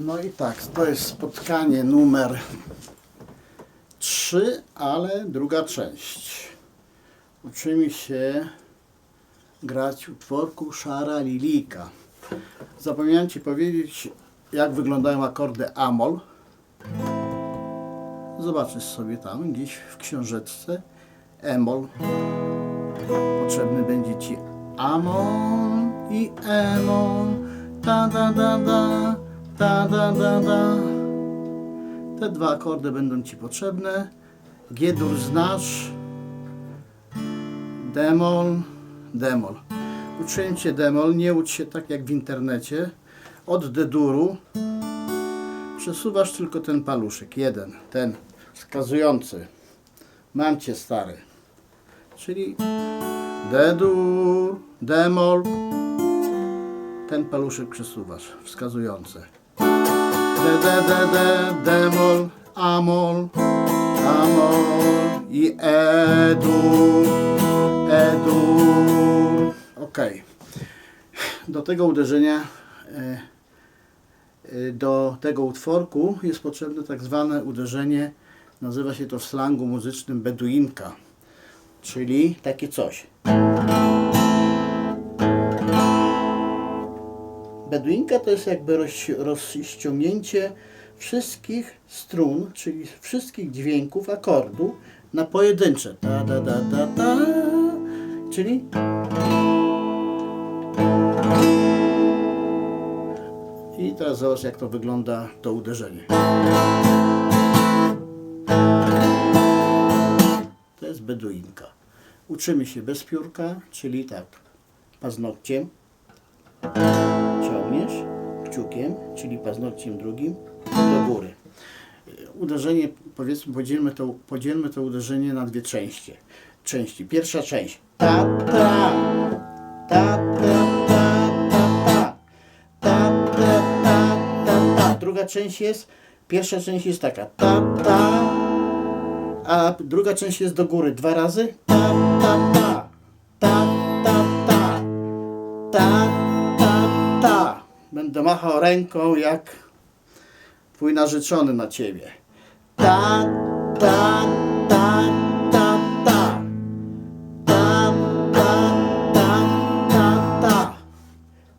No i tak, to jest spotkanie numer 3, ale druga część. Uczymy się grać utworku Szara Lilika. Zapomniałem Ci powiedzieć, jak wyglądają akordy Amol. Zobaczysz sobie tam gdzieś w książeczce Emol. Potrzebny będzie Ci Amol i Emol. Ta da da da, ta da da da. Te dwa akordy będą Ci potrzebne. G-dur znasz. Demol, demol. Uczyłem Cię demol, nie ucz się tak jak w internecie. Od D-duru przesuwasz tylko ten paluszek, jeden, ten wskazujący. Mam Cię stary. Czyli D-dur, demol. Ten paluszek przesuwasz, wskazujący. D, D, D, D, demol, amol, amol i edur, edur. Ok. Do tego uderzenia, e, e, do tego utworku jest potrzebne tak zwane uderzenie, nazywa się to w slangu muzycznym beduinka, czyli takie coś. Beduinka to jest jakby roz, rozściągnięcie wszystkich strun, czyli wszystkich dźwięków akordu na pojedyncze. Ta, da, da, da, da, czyli i teraz zobacz jak to wygląda to uderzenie. To jest beduinka. Uczymy się bez piórka, czyli tak, paznokciem ciągniesz kciukiem, czyli paznokciem drugim do góry. Uderzenie, powiedzmy, podzielmy to, podzielmy to uderzenie na dwie części. części. Pierwsza część. Ta, ta, ta, ta, ta, ta, ta, ta, ta, ta, ta. Druga część jest, pierwsza część jest taka, ta, ta, a druga część jest do góry dwa razy, ta, ta, ta, ręką jak twój narzeczony na ciebie. Ta, ta, ta, ta, ta. Ta, ta, ta, ta, ta.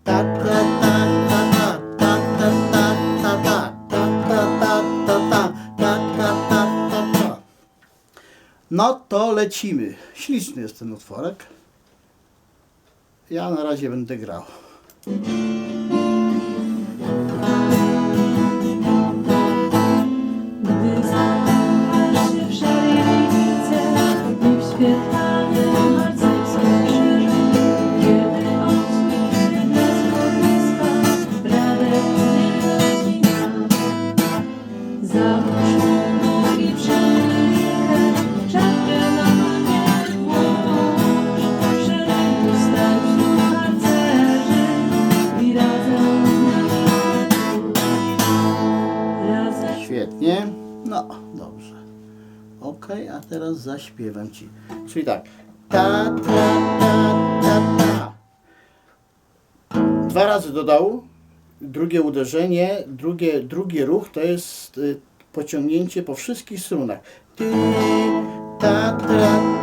Ta, ta, ta, ta, ta. Ta, ta, ta, ta, ta. Ta, ta, ta, ta, ta. Ta, ta, ta, ta, ta. No to lecimy. Śliczny jest ten utworek. Ja na razie będę grał. feel zaśpiewam ci. Czyli tak. Ta, ta, ta, ta, ta. Dwa razy do dołu. Drugie uderzenie, drugie, drugi ruch to jest y, pociągnięcie po wszystkich strunach. Ty, ta, ta, ta,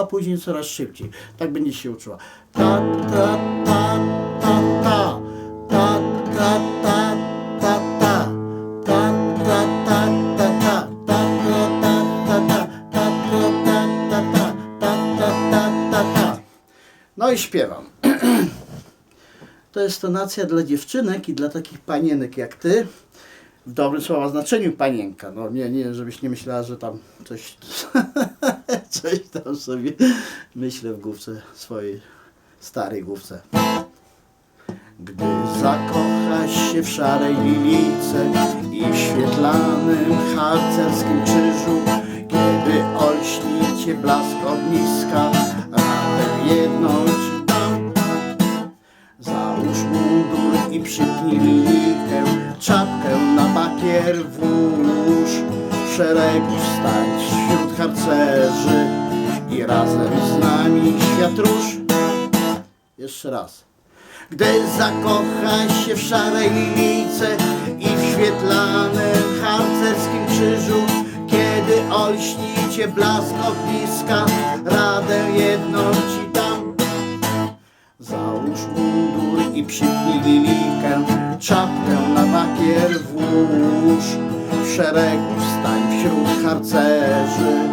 a później coraz szybciej. Tak będzie się uczyła. Ta, ta, ta, ta, ta. Ta, ta, ta, ta, ta. Ta, ta, ta, ta, ta. Ta, ta, ta, ta, ta. Ta, ta, ta, ta, ta. Ta, ta. No i śpiewam. To jest tonacja dla dziewczynek i dla takich panienek jak ty. W dobrym słowa znaczeniu panienka. No nie, nie, żebyś nie myślała, że tam coś, coś tam sobie myślę w główce swojej starej główce. Gdy zakochasz się w szarej lilice i w świetlanym harcerskim krzyżu, kiedy olśni cię blask ogniska, radę jedną ci dam. Załóż mundur i przypnij lilikę, czapkę na bakier włóż, w szeregu wśród harcerzy i razem z nami świat róż. Jeszcze raz. Gdy zakocha się w szarej lilice i w świetlanym harcerskim krzyżu, kiedy olśni cię blask ogniska, radę jedną ci dam. Załóż mundur i przypnij lilikę, czapkę na bakier włóż. W szeregu stań wśród harcerzy,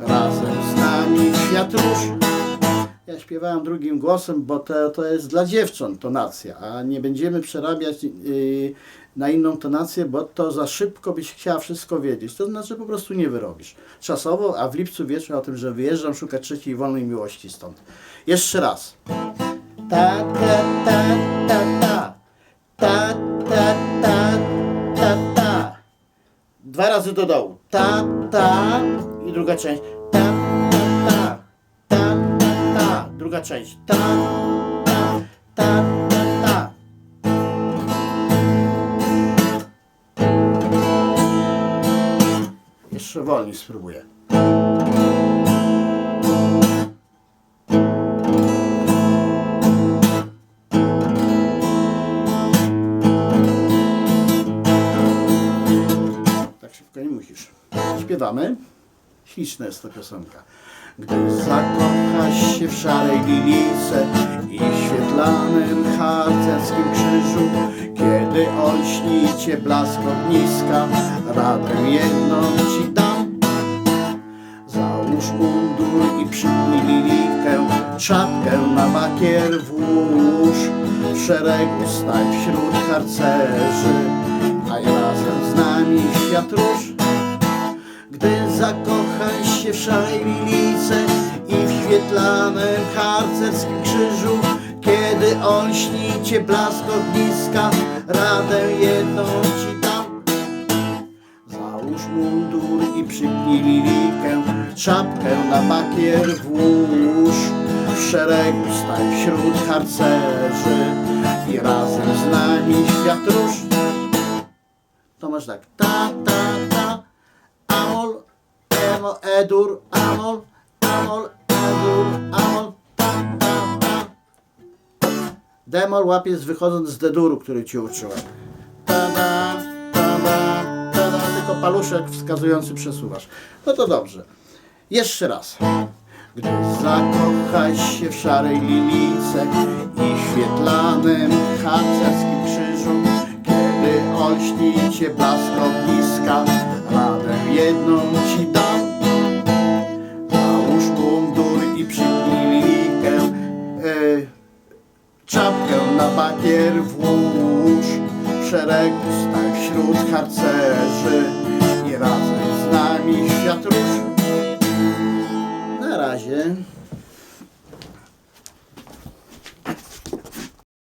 razem z nami w świat. Ja śpiewałem drugim głosem, bo to, to jest dla dziewcząt tonacja, a nie będziemy przerabiać yy, na inną tonację, bo to za szybko byś chciała wszystko wiedzieć. To znaczy po prostu nie wyrobisz. Czasowo, a w lipcu wiesz o tym, że wyjeżdżam szukać trzeciej wolnej miłości stąd. Jeszcze raz. Ta, ta, ta, ta. Dwa razy do dołu. Ta, ta i druga część. Ta, ta, ta. Ta, ta, ta. Druga część. Ta, ta, ta, ta, ta. Jeszcze wolniej spróbuję. Śpiewamy. Śliczna jest ta piosenka. Gdy zakochasz się w szarej lilice i świetlanym harcerskim krzyżu, kiedy olśni cię blask ogniska, radę jedną ci dam. Załóż mundur i przypnij lilikę, czapkę na bakier włóż. W szeregu stań wśród harcerzy, a razem z nami świat róż. Gdy zakochasz się w szarej i w świetlanym harcerskim krzyżu, kiedy olśni cię blask ogniska, radę jedną ci dam. Załóż mundur i przypnij lilikę, czapkę na bakier włóż. W szeregu stań wśród harcerzy i razem z nami świat róż. To masz tak, ta, ta, ta, amol, edur, amol, amol, edur, amol, ta, ta, ta. Demol łapiesz wychodząc z deduru, który ci uczyłem. Tada, tada, tada, tylko paluszek wskazujący przesuwasz. No to dobrze. Jeszcze raz. Gdy zakochasz się w szarej lilice i świetlanym harcerskim krzyżu, kiedy olśni cię blask ogniska, czapkę na bakier włóż. W szeregu wśród harcerzy i razem z nami świat róż. Na razie.